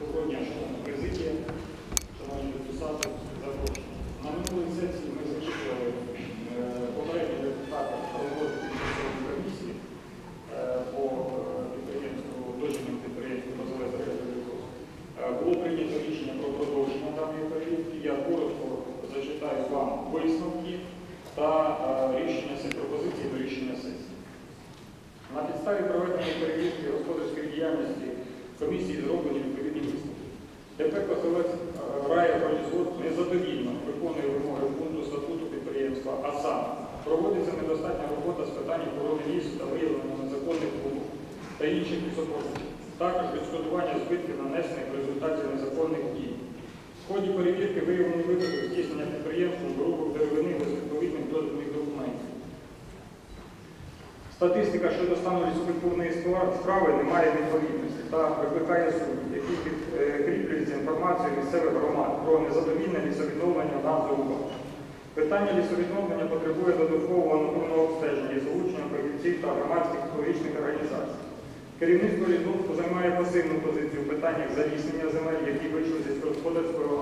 Доброго дня, шановна президія, шановні депутати, запрошені. На минулій сесії ми зачитували е, попередніх депутатів роботи комісії е, по е, підприємству, дочірньому підприємству «Базилевська Реалізація». Е, Було прийнято рішення про продовження даної перевірки. Я коротко зачитаю вам висновки та рішення пропозиції до рішення сесії. На підставі проведення перевірки господарської діяльності комісії зроблені. ДП «Козелець Рая Пролісгод незадовільно виконує вимоги пункту статуту підприємства, а саме проводиться недостатня робота з питань охорони лісу та виявлення незаконних вимог та інших лісопорушень. Також відшкодування збитків нанесених в результаті незаконних дій. В ході перевірки виявлені випадки здійснення підприємством вирубок деревини без відповідних доданих документів. Статистика щодо стану лісокультурної справи не має відповідності та викликає суд, який підкріплюється місцевих громад про незадовільне лісовідновлення НАЗОУ. Питання лісовідновлення потребує додаткового натурного обстеження і залучення фахівців та громадських екологічних організацій. Керівництво лісгоспу займає пасивну позицію в питаннях заліснення земель, які вийшли зі господарського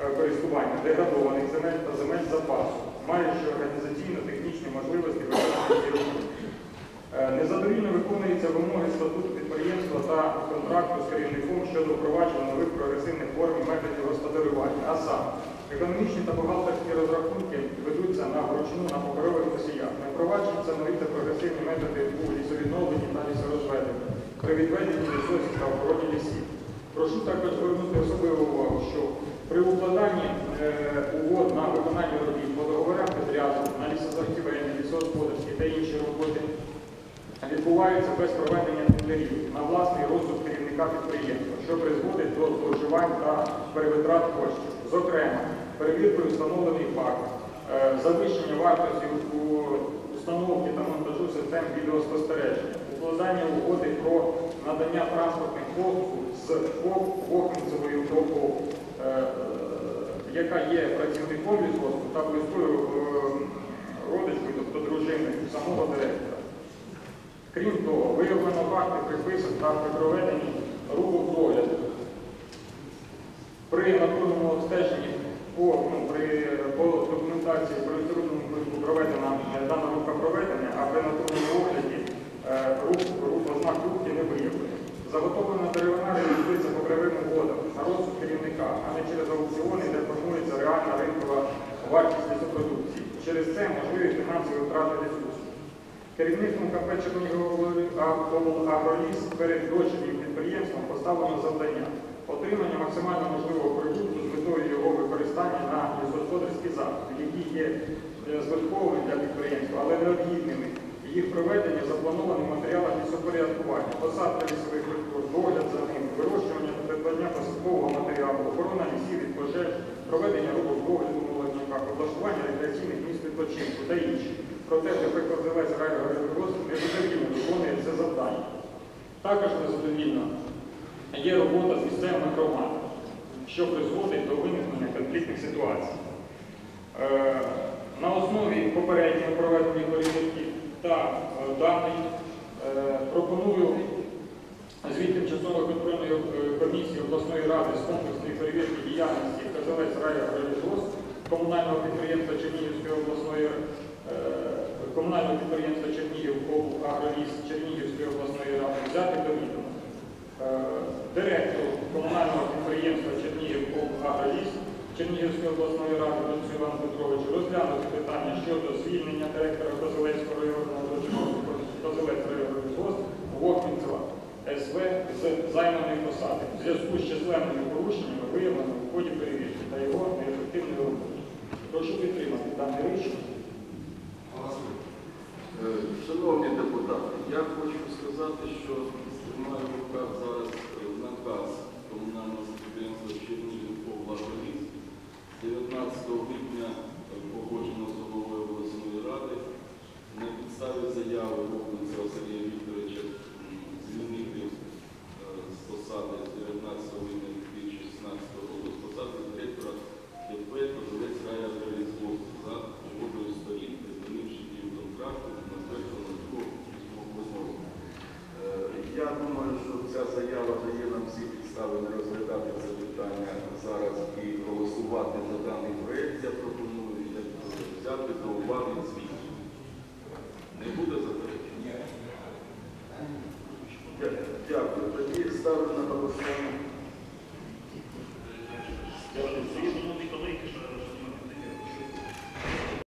е, користування, деградованих земель та земель запасу, маючи організаційно-технічні можливості виконання Незадовільно виконуються вимоги статуту підприємства та контракту з керівником щодо впровадження нових прогресивних форм методів господарювання. А саме, економічні та бухгалтерські розрахунки ведуться на вручну на паперових носіях. Не впроваджуються нові та прогресивні методи у лісовідновленні та лісорозведенні, при відведенні лісосів та охороні лісів. Прошу також звернути особливу увагу, що при укладанні е, угод на виконання робіт по договорам підряду на лісозаготівельні, лісогосподарські та інші роботи відбуваються без проведення тендерів на власний розсуд керівника підприємства, що призводить до зловживань та перевитрат коштів. Зокрема, перевіркою встановлений факт е, завищення вартості установки та монтажу систем відеоспостереження, укладання угоди про надання транспортних послуг з ФОП Вохинцевою ФОП, е, е, яка є працівником лісгоспу та Крім того, виявлено факти приписок та при проведенні рубок догляду. При натурному обстеженні по, ну, при, по документації про електронному квитку проведена е, дана рубка проведена, а при натурному огляді е, рук, рук, ознак рубки не виявлено. Заготовлена деревина реалізується по кривим угодам на розсуд керівника, а не через аукціони, де формується реальна ринкова вартість лісопродукції. Через це можливі фінансові втрати ресурсів. Керівництвом КП «Чернігівагроліс» перед дочірнім підприємством поставлено завдання отримання максимально можливого прибутку з метою його використання на лісогосподарські заходи, які є е, збитковими для підприємства, але необхідними. Їх проведення заплановано в матеріалах лісопорядкування, посадка лісових культур, догляд за ним, вирощування та придбання посадкового матеріалу, охорона лісів від пожеж, проведення рубок догляду в молодняках, облаштування рекреаційних місць відпочинку та інші. Проте, наприклад, Зелець райгородрозвитку незадовільно виконує це завдання. Також незадовільно є робота з громадами, що призводить до виникнення конфліктних ситуацій. Е, На основі попередньої проведення перевірки та е, даних е, пропоную звіт тимчасової контрольної комісії обласної ради з комплексної перевірки діяльності Казалець райгородрозвитку комунального підприємства Чернігівської комунального підприємства Чернігів Агроліс Чернігівської обласної ради взяти до відома. Е, Директору комунального підприємства Чернігів Агроліс Чернігівської обласної ради Донцю Івану Петровичу розглянути питання щодо звільнення директора Козелецького районного Козелець районного ГОСТ Вохмінцева СВ з займаної посади в зв'язку з численними порушеннями, виявленими в ході перевірки та його неефективної роботи. Прошу підтримати дане рішення. Шановні депутати, я хочу сказати, що руках зараз надати до уваги звіт. Не буде заперечення? Дякую. Тоді ставлю на голосування.